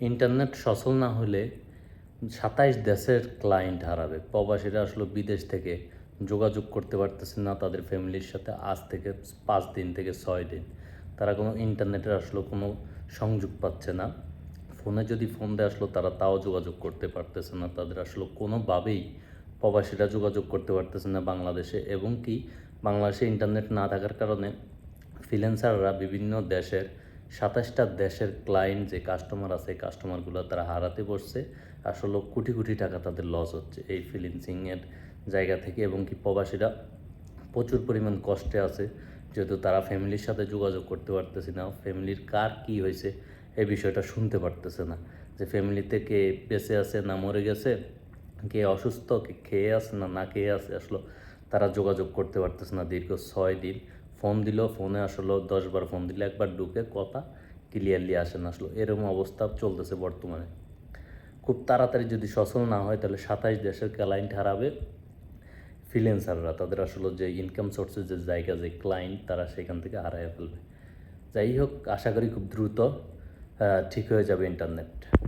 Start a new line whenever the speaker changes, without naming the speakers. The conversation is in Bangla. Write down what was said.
ইন্টারনেট সচল না হলে সাতাইশ দেশের ক্লায়েন্ট হারাবে। প্রবাসীরা আসলে বিদেশ থেকে যোগাযোগ করতে পারতেছে না তাদের ফ্যামিলির সাথে। আজ থেকে পাঁচ দিন থেকে ছয় দিন। তারা কোনো ইন্টারনেটের আসলে কোনো সংযোগ পাচ্ছে না। ফোনে যদি ফোন দেয় আসলো তারা তাও যোগাযোগ করতে পারতেছে না। তাদের আসলে কোনোভাবেই প্রবাসীরা যোগাযোগ করতে পারতেছে না বাংলাদেশে। এবং কি? বাংলাদেশে ইন্টারনেট না থাকার কারণে ফ্রিল্যান্সাররা বিভিন্ন দেশের সাতাশটা দেশের ক্লায়েন্ট যে কাস্টমার আছে কাস্টমারগুলো তারা হারাতে বসছে। আসলে কোটি কোটি টাকা তাদের লস হচ্ছে এই ফ্রিল্যান্সিংয়ের জায়গা থেকে এবং কি প্রবাসীরা প্রচুর পরিমাণ কষ্টে আছে। যেহেতু তারা ফ্যামিলির সাথে যোগাযোগ করতে পারতেছে না। ফ্যামিলির কার কি হয়েছে এই বিষয়টা শুনতে পারতেছে না। যে ফ্যামিলিতে কে বেঁচে আছে না মরে গেছে, কে অসুস্থ, কে খেয়ে আছে না না খেয়ে আছে, আসলো তারা যোগাযোগ করতে পারতেছে না দীর্ঘ ছয় দিন। ফোন দিল, ফোনে আসলো, দশবার ফোন দিলে, একবার ঢুকে কথা ক্লিয়ারলি আসে না, আসলো। এরকম অবস্থা চলতেছে বর্তমানে। খুব তাড়াতাড়ি যদি সচল না হয়, তাহলে সাতাইশ দেশের ক্লায়েন্ট হারাবে ফ্রিল্যান্সাররা তাদের আসলে যে ইনকাম সোর্সের যে জায়গা, যে ক্লায়েন্ট তারা সেখান থেকে হারায় ফেলবে। যাই হোক, আশা করি খুব দ্রুত ঠিক হয়ে যাবে ইন্টারনেট